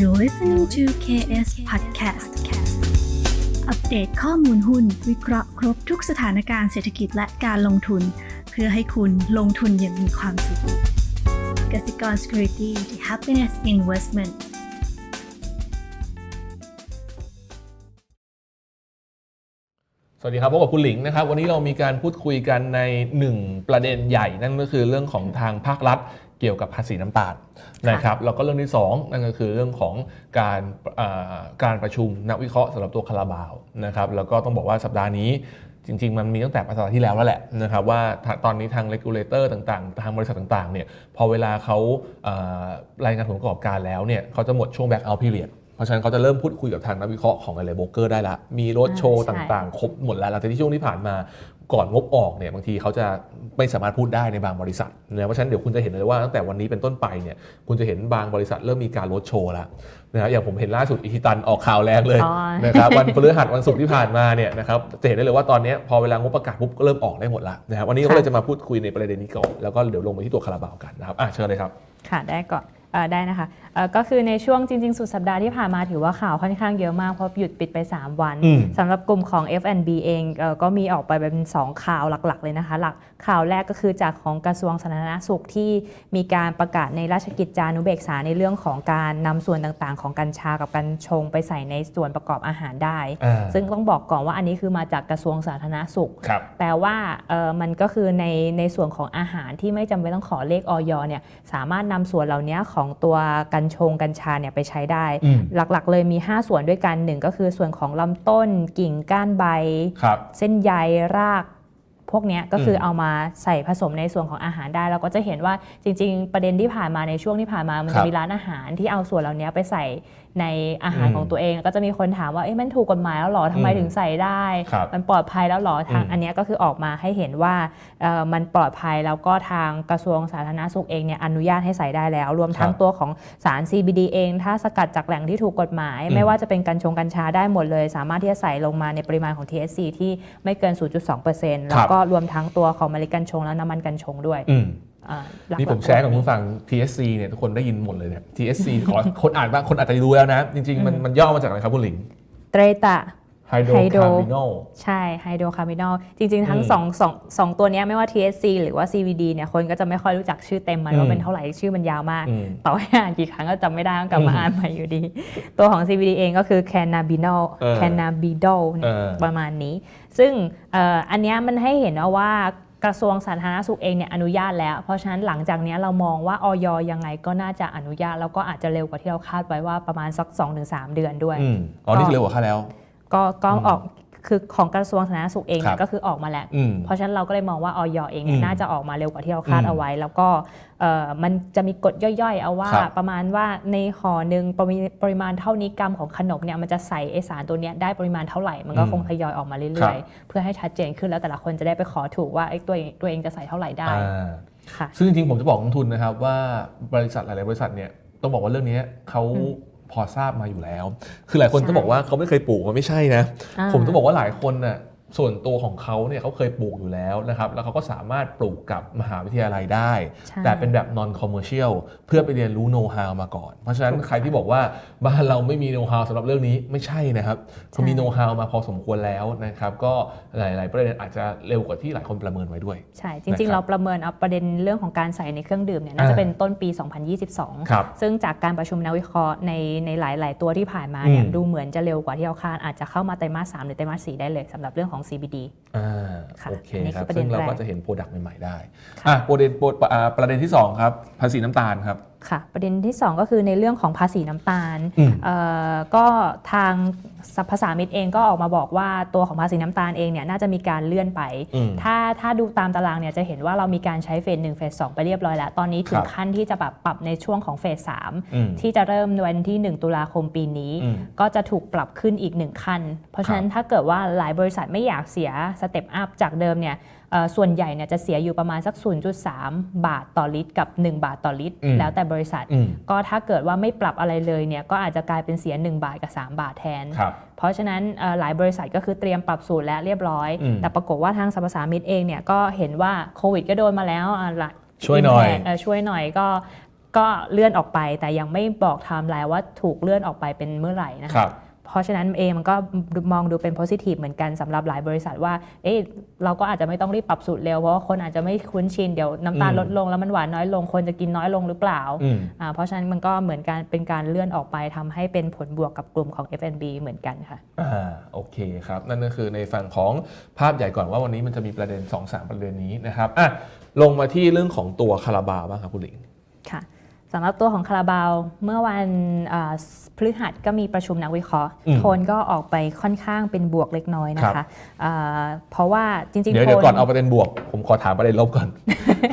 You're listening to KS Podcast อัปเดตข้อมูลหุ้น วิเคราะห์ครบทุกสถานการณ์เศรษฐกิจและการลงทุน เพื่อให้คุณลงทุนอย่างมีความสุขกสิกร Security the Happiness Investment สวัสดีครับพบกับคุณหลิงนะครับ วันนี้เรามีการพูดคุยกันในหนึ่งประเด็นใหญ่นั่นก็คือเรื่องของทางภาครัฐ เกี่ยวกับภาษีน้ำตาลนะครับแล้วก็เรื่องที่สองนั่นก็คือเรื่องของการเอ่อการประชุมนักวิเคราะห์สำหรับตัวคาราบาวนะครับแล้วก็ต้องบอกว่าสัปดาห์นี้จริง ๆ มันมีตั้งแต่สัปดาห์ที่แล้วแล้วแหละนะครับว่าถ้าตอนนี้ทาง regulator ต่างๆ ทางบริษัทต่างๆเนี่ยพอเวลาเขาเอ่อรายงานผลประกอบการแล้วเนี่ยเขาจะหมดช่วง back out period เพราะฉะนั้นเขาจะเริ่มพูดคุยกับทางนักวิเคราะห์ของหลายๆโบรกเกอร์ได้ละ มีรถโชว์ใช่ต่างๆ ครบหมดแล้วหลังจากที่ช่วงที่ผ่านมาก่อนงบออกเนี่ยบางทีเขาจะไม่สามารถพูดได้ในบางบริษัทนะเพราะฉะนั้นเดี๋ยวคุณจะเห็นเลยว่าตั้งแต่วันนี้เป็นต้นไปเนี่ยคุณจะเห็นบางบริษัทเริ่มมีการลดโชว์แล้วนะครับอย่างผมเห็นล่าสุดอิชิตันออกข่าวแรงเลยอ๋อนะครับวันพฤหัสวันศุกร์ที่ผ่านมาเนี่ยนะครับจะเห็นได้เลยว่าตอนนี้พอเวลางบประกาศปุ๊บก็เริ่มออกได้หมดละนะครับวันนี้ก็เลยจะมาพูดคุยในประเด็นนี้ก่อนแล้วก็เดี๋ยวลงไปที่ตัวคาราบาวกันนะครับอะเชิญเลยครับค่ะได้ก่อนเอ่อ ได้นะคะเอ่อก็คือในช่วงจริง ๆ สุดสัปดาห์ที่ผ่านมาถือว่าข่าวค่อนข้างเยอะมากเพราะหยุดปิดไป 3 วันอืมสำหรับกลุ่มของ F&B เองเอ่อก็มีออกไปเป็น 2 ข่าวหลัก ๆ เลยนะคะ หลักข่าวแรกก็คือจากของกระทรวงสาธารณสุขที่มีการประกาศในราชกิจจานุเบกษาในเรื่องของการนำส่วนต่างๆ ของกัญชากับกัญชงไปใส่ในส่วนประกอบอาหารได้อ่าซึ่งต้องบอกก่อนว่าอันนี้คือมาจากกระทรวงสาธารณสุขครับแปลว่าเออมันก็คือในในส่วนของอาหารที่ไม่จำเป็นต้องขอเลขออยเนี่ยสามารถนำส่วนเหล่านี้ของตัวกัญชงกัญชาเนี่ยไปใช้ได้อืมหลักๆ เลยมี 5 ส่วนด้วยกันหนึ่งก็คือส่วนของลำต้นกิ่งก้านใบครับเส้นใยรากพวกเนี้ยก็คืออมเอามาใส่ผสมในส่วนของอาหารได้เราก็จะเห็นว่าจริง ๆ ประเด็นที่ผ่านมาในช่วงที่ผ่านมามันครัจะบมีร้านอาหารที่เอาส่วนเหล่านี้ไปใส่ในอาหารอืมของตัวเอง ก็จะมีคนถามว่าเอ๊ะมันถูกกฎหมายแล้วเหรอทำไมอืมถึงใส่ได้ครับมันปลอดภัยแล้วเหรอทางอืมอันเนี้ยก็คือออกมาให้เห็นว่าเอ่อมันปลอดภัยแล้วก็ทางกระทรวงสาธารณสุขเองเนี่ยอนุญาตให้ใส่ได้แล้ว รวมทั้งครับตัวของสาร CBD เอง ถ้าสกัดจากแหล่งที่ถูกกฎหมายอืมไม่ว่าจะเป็นกัญชงกัญชาได้หมดเลย สามารถที่จะใส่ลงมาในปริมาณของ THC ที่ไม่เกิน 0.2%แล้วก็รวมทั้งตัวของเมล็ดกัญชงและน้ำมันกัญชงด้วยอืมอ่าหลักๆ นี่ผมแชร์กับคุณฟัง TSC เนี่ยทุกคนได้ยินหมดเลยเนี่ย TSC ขอคนอ่านบ้างคนอาจจะรู้แล้วนะ จริง ๆ มันมันย่อมาจากอะไรครับคุณหลิงเตรตะ Hydrocarbonyl ใช่ไฮโดรคาร์บินอลจริง ๆ ทั้งอืมสองสองสองตัวเนี้ยไม่ว่า THC หรือว่า CBD เนี่ยคนก็จะไม่ค่อยรู้จักชื่อเต็มมันอืมว่าเป็นเท่าไหร่ชื่อมันยาวมากอืมต่อให้อ่านกี่ครั้งก็จำไม่ได้ต้องกลับมาอืมอ่านใหม่อยู่ดี ตัวของ CBD เองก็คือ cannabinol เออ cannabidol เนี่ยเออประมาณนี้ ซึ่งเอ่ออันเนี้ยมันให้เห็นว่าว่า กระทรวงสาธารณสุขเองเนี่ยอนุญาตแล้ว เพราะฉะนั้นหลังจากเนี้ยเรามองว่าออยยังไงก็น่าจะอนุญาต แล้วก็อาจจะเร็วกว่าที่เราคาดไว้ว่าประมาณสัก 2-3 เดือนด้วยอืมอ๋อนี่คือเร็วกว่าค่าแล้ว ก็ก็อืมออก คือของกระทรวงสาธารณสุขเองครัเนี่บยก็คือออกมาแล้วอืมเพราะฉะนั้นเราก็เลยมองว่าออยเองเนี่อืยมน่าจะออกมาเร็วกว่าที่เราคาดอืมเอาไว้ แล้วก็เอ่อมันจะมีกฎย่อยๆ เอาว่าครับประมาณว่าในห่อหนึ่งปริปริมาณเท่านี้กรัมของขนมเนี่ยมันจะใส่ไอสารตัวเนี้ยได้ปริมาณเท่าไหร่ มันก็อืมคงทยอยออกมาครัเรื่บอยๆ เพื่อให้ชัดเจนขึ้นแล้วแต่ละคนจะได้ไปขอถูกว่าไอ้ตัวเองตัวเองจะใส่เท่าไหร่ได้อ่าค่ะซึ่งจริงๆผมจะบอกนักทุนนะครับว่าบริษัทหลายๆบริษัทเนี่ยต้องบอกว่าเรื่องนี้เขาอืม พอทราบมาอยู่แล้ว คือหลายคนใช่จะบอกว่าเขาไม่เคยปลูกมันไม่ใช่นะอ่าผมจะบอกว่าหลายคนน่ะ ส่วนตัวของเขาเนี่ยเขาเคยปลูกอยู่แล้วนะครับแล้วเขาก็สามารถปลูกกับมหาวิทยาลัยได้ใช่แต่เป็นแบบ non commercial เพื่อไปเรียนรู้ know how มาก่อน เพราะฉะนั้นใครที่บอกว่าบ้านเราไม่มี know how สำหรับเรื่องนี้ไม่ใช่นะครับเขามี know how มาพอสมควรแล้วนะครับก็หลาย ๆ ประเด็นอาจจะเร็วกว่าที่หลายคนประเมินไว้ด้วย ใช่จนะครัริงบๆเราประเมินเอาประเด็นเรื่องของการใส่ในเครื่องดื่มเนี่ยน่าอ่าจะเป็นต้นปี 2022ครับซึ่งจากการประชุมนักวิเคราะห์ในในหลาย ๆ ตัวที่ผ่านมาเนี่ยอืมดูเหมือนจะเร็วกว่าที่เราคาดอาจจะเข้ามาไตรมาส3หรือไตรมาส4ได้เลยสำหรับเรื่องของ CBD อ่าค่ะโอเคอันนี้ครับคือประเด็ซึ่นงเราแรก ก็จะเห็นโปรดักต์ใหม่ ๆ ได้ค่ะ อะประเด็นโปรอ่าประเด็นที่ 2 ครับ ภาษีน้ำตาลครับค่ะประเด็นที่ 2 ก็คือในเรื่องของภาษีน้ำตาลอืมเอ่อก็ทางสภาษามิตรเองก็ออกมาบอกว่าตัวของภาษีน้ำตาลเองเนี่ยน่าจะมีการเลื่อนไปอืมถ้าถ้าดูตามตารางเนี่ยจะเห็นว่าเรามีการใช้เฟสหนึ่งเฟสสองไปเรียบร้อยแล้ว ตอนนี้ถึคงรับขั้นที่จะแบบปรับในช่วงของเฟสสามอืมที่จะเริ่มวันที่ 1 ตุลาคมปีนี้อืมก็จะถูกปรับขึ้นอีก1ขั้นเพราะฉะนั้นถ้าเกิดว่าหลายบริษัทไม่อยากเสียสเต็ปอัพจากเดิมเนี่ยเอ่อ ส่วนใหญ่เนี่ยจะเสียอยู่ประมาณสัก 0.3 บาทต่อลิตรกับ 1 บาทต่อลิตรอืมแล้วแต่บริษัทอืมก็ถ้าเกิดว่าไม่ปรับอะไรเลยเนี่ยก็อาจจะกลายเป็นเสีย 1 บาทกับ 3 บาทแทนครับเพราะฉะนั้นเอ่อหลายบริษัทก็คือเตรียมปรับสูตรแล้วเรียบร้อยอืมแต่ปรากฏว่าทางสรรพสามิตเองเนี่ยก็เห็นว่าโควิดก็โดนมาแล้วอะละช่วยหน่อย Impact เช่วยหน่อยก็ก็เลื่อนออกไปแต่ยังไม่บอกไทม์ไลน์ว่าถูกเลื่อนออกไปเป็นเมื่อไหร่นะคคะรับ เพราะฉะนั้นเองมันก็มองดูเป็น positive เหมือนกันสำหรับหลายบริษัทว่า เอ๊ะเราก็อาจจะไม่ต้องรีบปรับสูตรเร็ว เพราะว่าคนอาจจะไม่คุ้นชินเดี๋ยวน้ำตาลอืมลดลงแล้วมันหวานน้อยลงคนจะกินน้อยลงหรือเปล่าอืมอ่า เพราะฉะนั้นมันก็เหมือนการเป็นการเลื่อนออกไปทำให้เป็นผลบวกกับกลุ่มของ F&B เหมือนกันค่ะอ่าโอเคครับ นั่นก็คือในฝั่งของภาพใหญ่ก่อนว่าวันนี้มันจะมีประเด็น 2-3 ประเด็นนี้นะครับอะลงมาที่เรื่องของตัวคาราบาวบ้างครับคุณหลิงค่ะ สำหรับตัวของคาราบาวเมื่อวันอ่าพฤหัสก็มีประชุมนักวิเคราะห์อืมโทนก็ออกไปค่อนข้างเป็นบวกเล็กน้อยนะครัคะบอ่าเพราะว่าจริงๆเดี๋ยวโทเดี๋ยวนก่อนเอาประเด็นบวก ผมขอถามประเด็นลบก่อน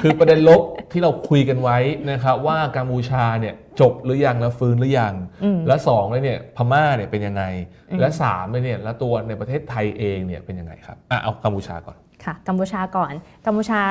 คือประเด็นลบที่เราคุยกันไว้นะครับว่ากัมพูชาเนี่ยจบหรือยังแล้วฟื้นหรือยังอืมและสองเลยเนี่ยพม่าเนี่ยเป็นยังไงอืมและสามเลยเนี่ยแล้วตัวในประเทศไทยเองเนี่ยเป็นยังไงครับอะเอากัมพูชาก่อน ค่ะกัมพูชาก่อนกัมพูชา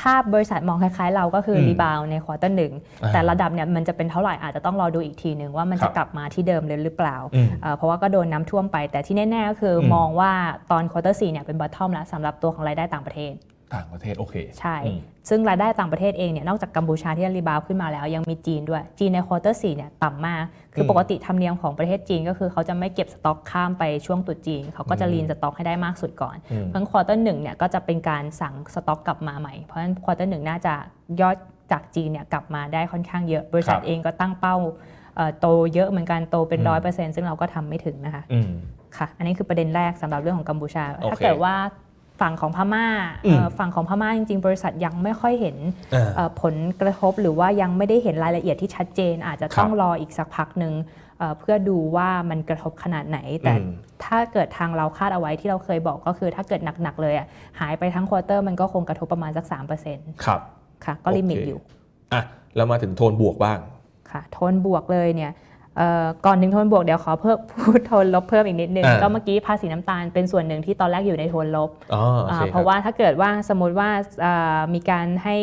ภาพบริษัทมองคล้ายๆ เราก็คือมรีบาวในควอเตอร์หนึ่งอ่าแต่ระดับเนี่ยมันจะเป็นเท่าไหร่อาจจะต้องรอดูอีกทีหนึ่งว่ามันครัจะบกลับมาที่เดิมเลยหรือเปล่าอืมเอ่อเพราะว่าก็โดนน้ำท่วมไป แต่ที่แน่ๆก็คืออมมองว่าตอนควอเตอร์สี่เนี่ยเป็นบอททอมแล้วสำหรับตัวของรายได้ต่างประเทศ ต่างประเทศโอเค ใช่อืมซึ่งรายได้ต่างประเทศเองเนี่ยนอกจากกัมพูชาที่รีบาวขึ้นมาแล้ว ยังมีจีนด้วย จีนในควอเตอร์สี่เนี่ยต่ำมาก คืออมปกติธรรมเนียมของประเทศจีนก็คือเขาจะไม่เก็บสต็อกข้ามไปช่วงตรุษจีน เขาก็จะอืมลีนสต็อกให้ได้มากสุดก่อนอืมเพราะฉะนั้นควอเตอร์หนึ่งเนี่ยก็จะเป็นการสั่งสต็อกกลับมาใหม่ เพราะฉะนั้นควอเตอร์หนึ่งน่าจะยอดจากจีนเนี่ยกลับมาได้ค่อนข้างเยอะ บริษัคทรับเองก็ตั้งเป้าเอ่อโตเยอะเหมือนกันโตเป็นอืมร้อยเปอร์เซ็นต์ซึ่งเราก็ทำไม่ถึงนะคะอืมค่ะ อันนี้คือประเด็นแรกสำหรับเรื่องของกัมพูชาโอเคถ้าเกิดว่า ฝั่งของพม่าอืมเอ่อฝั่งของพม่าจริง ๆ บริษัทยังไม่ค่อยเห็นอ่าเอ่อผลกระทบ หรือว่ายังไม่ได้เห็นรายละเอียดที่ชัดเจน อาจจะต้องรออีกสักพักหนึ่งเอ่อเพื่อดูว่ามันกระทบขนาดไหน แต่อืมถ้าเกิดทางเราคาดเอาไว้ที่เราเคยบอกก็คือถ้าเกิดหนัก ๆ เลยอะหายไปทั้งควอเตอร์มันก็คงกระทบประมาณสัก3%ครับค่ะก็ลิมิตโอเคอยู่อะแล้วมาถึงโทนบวกบ้างค่ะโทนบวกเลยเนี่ย เอ่อก่อนถึงโทนบวกเดี๋ยวขอเพิ่มพูดโทนลบเพิ่มอีกนิดนึงอ่าก็เมื่อกี้ภาษีน้ำตาลเป็นส่วนหนึ่งที่ตอนแรกอยู่ในโทนลบอ๋อโออ่าเคเพคบราะว่าถ้าเกิดว่าสมมติว่าอ่ามีการให้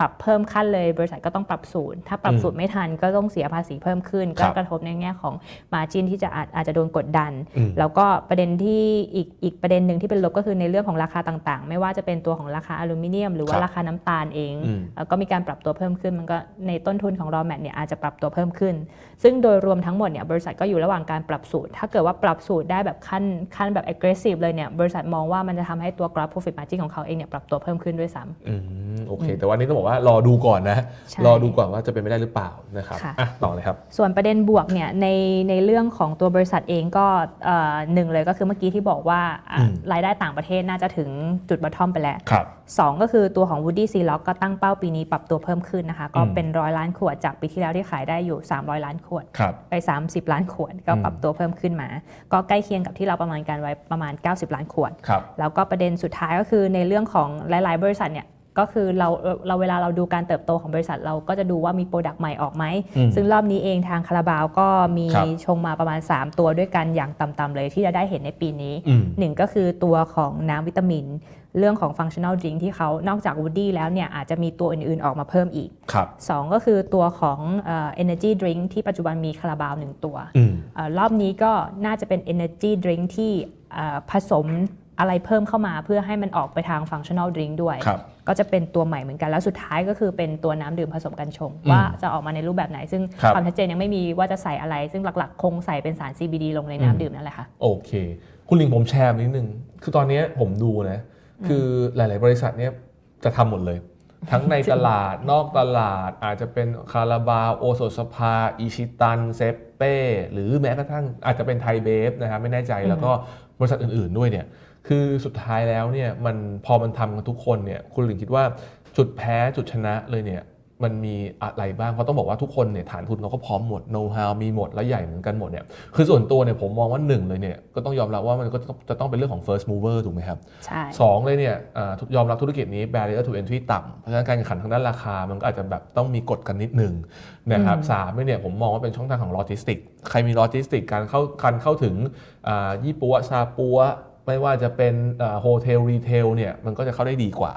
ปรับเพิ่มขั้นเลย บริษัทก็ต้องปรับสูตรถ้าปรับอืมสูตรไม่ทันก็ต้องเสียภาษีเพิ่มขึ้นครัก็บกระทบในแง่ของมาจินที่จะอาจอาจจะโดนกดดันอืมแล้วก็ประเด็นที่อีกอีกประเด็นหนึ่งที่เป็นลบก็คือในเรื่องของราคาต่างๆ ไม่ว่าจะเป็นตัวของราคาอลูมิเนียม หรือว่าครับราคาน้ำตาลเองอืมเอ่อก็มีการปรับตัวเพิ่มขึ้น มันก็ในต้นทุนของ raw mat เนี่ยอาจจะปรับตัวเพิ่มขึ้น ซึ่งโดยรวมทั้งหมดเนี่ยบริษัทก็อยู่ระหว่างการปรับสูตร ถ้าเกิดว่าปรับสูตรได้แบบขั้นขั้นแบบ aggressive เลยเนี่ยบริษัทมองว่ามันจะทำให้ตัว gross profit margin ของเขาเองเนี่ยปรับตัวเพิ่มขึ้นด้วยซ้ำโอเค แต่ว่านี้ต้องบอกว่ารอดูก่อนนะใช่รอดูก่อนว่าจะเป็นไปได้หรือเปล่านะครับค่ะอะต่อเลยครับ ส่วนประเด็นบวกเนี่ยในในเรื่องของตัวบริษัทเองก็เอ่อหนึ่งเลยก็คือเมื่อกี้ที่บอกว่าอะอืมรายได้ต่างประเทศน่าจะถึงจุดบอททอมไปแล้วครับสองก็คือตัวของ Woody s e l o c k ก็ตั้งเป้าปีนี้ปรับตัวเพิ่มขึ้นนะคะ ก็อืมเป็นร้อยล้านขวดจากปีที่แล้วที่ขายได้อยู่ 300 ล้านขวดครับไป 30 ล้านขวด ก็อืมปรับตัวเพิ่มขึ้นมา ก็ใกล้เคียงกับที่เราประมาณการไว้ประมาณ 90 ล้านขวดครับแล้วก็ประเด็นสุดท้ายก็คือในเรื่องของหลาย ๆ บริษัทเนี่ย ก็คือเราเราเวลาเราดูการเติบโตของบริษัทเราก็จะดูว่ามีโปรดักต์ใหม่ออกไหมอืมซึ่งรอบนี้เองทางคาราบาวก็มีครับชงมาประมาณ 3 ตัวด้วยกันอย่างต่ำๆเลยที่จะได้เห็นในปีนี้อืมหนึ่งก็คือตัวของน้ำวิตามิน เรื่องของ functional drink ที่เขานอกจาก Woody แล้วเนี่ยอาจจะมีตัวอื่นๆออกมาเพิ่มอีกครับ2ก็คือตัวของเอ่อ energy drink ที่ปัจจุบันมีคาราบาวหนึ่งตัวอืมเออรอบนี้ก็น่าจะเป็น energy drink ที่เอ่อผสมอะไรเพิ่มเข้ามาเพื่อให้มันออกไปทาง functional drink ด้วยครับ ก็จะเป็นตัวใหม่เหมือนกันแล้วสุดท้ายก็คือเป็นตัวน้ำดื่มผสมกันชงอืมว่าจะออกมาในรูปแบบไหน ซึ่งครับความชัดเจนยังไม่มีว่าจะใส่อะไร ซึ่งหลักๆ คงใส่เป็นสาร CBD ลงในอืมน้ำดื่มนั่นแหละค่ะโอเค คุณลิงผมแชร์นิดนึงคือตอนนี้ผมดูนะ คือหลาย ๆ บริษัทเนี่ยจะทำหมดเลย ทั้งในตลาดนอกตลาดอาจจะเป็นคาราบาวโอโซสภาอิชิตันเซเป้หรือแม้กระทั่งอาจจะเป็นไทยเบฟนะครับไม่แน่ใจแล้วก็บริษัทอื่น ๆ ด้วยเนี่ย คือสุดท้ายแล้วเนี่ยมันพอมันทำกันทุกคนเนี่ยคุณหลิงคิดว่าจุดแพ้จุดชนะเลยเนี่ยมันมีอะไรบ้างเพราะต้องบอกว่าทุกคนเนี่ยฐานทุนเขาก็พร้อมหมดโน้ตฮาวมีหมดแล้วใหญ่เหมือนกันหมดเนี่ยคือส่วนตัวเนี่ยผมมองว่าหนึ่งเลยเนี่ยก็ต้องยอมรับว่ามันก็ต้องจะต้องเป็นเรื่องของ first mover ถูกไหมครับใช่สองเลยเนี่ยอ่าทุกยอมรับธุรกิจนี้ barrier to entry ต่ำเพราะฉะนั้นการแข่งขันทางด้านราคา มันก็อาจจะแบบต้องมีกฎกันนิดหนึ่งนะครับอืมสามเลยเนี่ยผมมองว่าเป็นช่องทางของโลจิสติกใครมีโลจิสติกการเข้าการเข้าถึงอ่ายี่ปัวซาปัว ไม่ว่าจะเป็นโฮเทลรีเทลเนี่ยมันก็จะเข้าได้ดีกว่า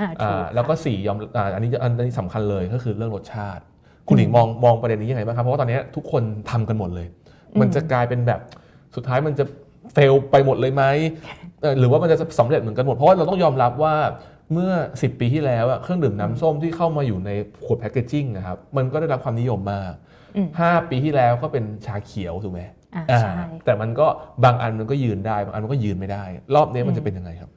อ่าถูอ่ากแล้วก็ค่ะสี่ยอมอ่าอันนี้อันนี้สำคัญเลยก็คือเรื่องรสชาติ คุณหญิงมองมองประเด็นนี้ยังไงบ้างครับ เพราะว่าตอนนี้ทุกคนทำกันหมดเลย มันจะกลายเป็นแบบสุดท้ายมันจะเฟลไปหมดเลยไหมเอ่อหรือว่ามันจะสำเร็จเหมือนกันหมด เพราะว่าเราต้องยอมรับว่าเมื่อ 10 ปีที่แล้วอะเครื่องดื่มน้ำส้มที่เข้ามาอยู่ในขวดแพคเกจจิ้งนะครับมันก็ได้รับความนิยมมากอืม5ปีที่แล้วก็เป็นชาเขียวถูกไหม อ่าอ่าใช่แต่มันก็บางอันมันก็ยืนได้บางอันมันก็ยืนไม่ได้ รอบนี้มันอืมจะเป็นยังไงครับ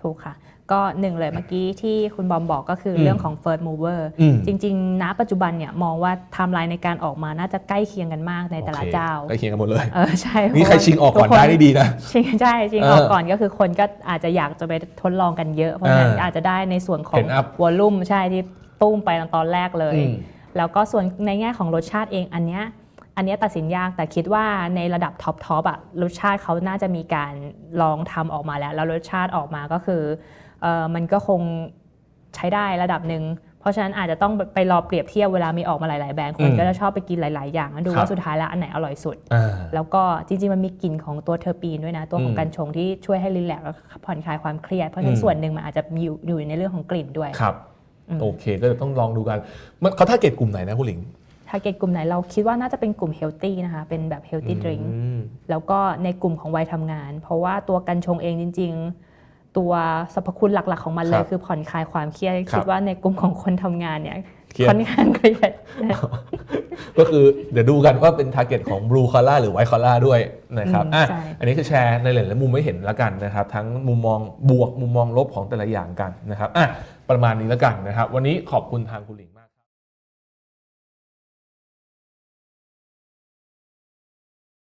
ถูกค่ะ ก็หนึ่งเลยเมื่อกี้ที่คุณบอมบอกก็คืออม เรื่องของ first mover อืมจริงๆ ณ ปัจจุบันเนี่ยมองว่าไทม์ไลน์ในการออกมาน่าจะใกล้เคียงกันมากในแต่ละโอคเจ้า ใกล้เคียงกันหมดเลย เออใช่นี่ใครชิงออกก่อนทุได้นี่ดีนะ ชิงใช่ชิงเออออกก่อนก็คือคนก็อาจจะอยากจะไปทดลองกันเยอะ เพราะฉะนั้นอ่าอาจจะได้ในส่วนขอเห็งนอัพวอลลุ่มใช่ที่ตุ้มไปตอนแรกเลย อืม แล้วก็ส่วนในแง่ของรสชาติเองอันเนี้ย อันเนี้ยตัดสินยากแต่คิดว่าในระดับท็อปทอปอะรสชาติเขาน่าจะมีการลองทำออกมาแล้ว แล้วรสชาติออกมาก็คือเออมันก็คงใช้ได้ระดับหนึ่งเพราะฉะนั้นอาจจะต้องไปรอเปรียบเทียบเวลามีออกมาหลาย ๆ แบรนด์คนอืมก็จะชอบไปกินหลาย ๆ อย่างแล้วดูครับว่าสุดท้ายแล้วอันไหนอร่อยสุดอ่าแล้วก็จริง ๆ มันมีกลิ่นของตัวเทอร์ปีนด้วยนะ ตัวของอืมกัญชงที่ช่วยให้รีแลกซ์และผ่อนคลายความเครียด เพราะฉะนั้อืนมส่วนหนึ่งมันอาจจะมีอยู่อยู่ในเรื่องของกลิ่นด้วยครับอืมโอเคก็จะต้องลองดูกันมันเขาถ้าเก็ตกลุ่มไหนนะคุณหลิง ทาร์เก็ตกลุ่มไหนเราคิดว่าน่าจะเป็นกลุ่มเฮลตี้นะคะ เป็นแบบเฮลตี้ดริงอืมแล้วก็ในกลุ่มของวัยทำงาน เพราะว่าตัวกัญชงเองจริง ๆ ตัวสรรพคุณหลักๆของมันเลครัยบคือผ่อนคลายความเครียดครับคิดว่าในกลุ่มของคนทำงานเนี่ยเครียดค่อนข้างเครียดก็คือเดี๋ยวดูกันว่าเป็นทาร์เก็ตของ Blue Collar หรือ White Collar ด้วยนะครับอืมอะใช่อันนี้คือแชร์ในหลายๆมุมไม่เห็นแล้วกันนะครับ ทั้งมุมมองบวกมุมมองลบของแต่ละอย่างกันนะครับอะประมาณนี้แล้วกันนะครับ วันนี้ขอบคุณทางคุณหลิงมาก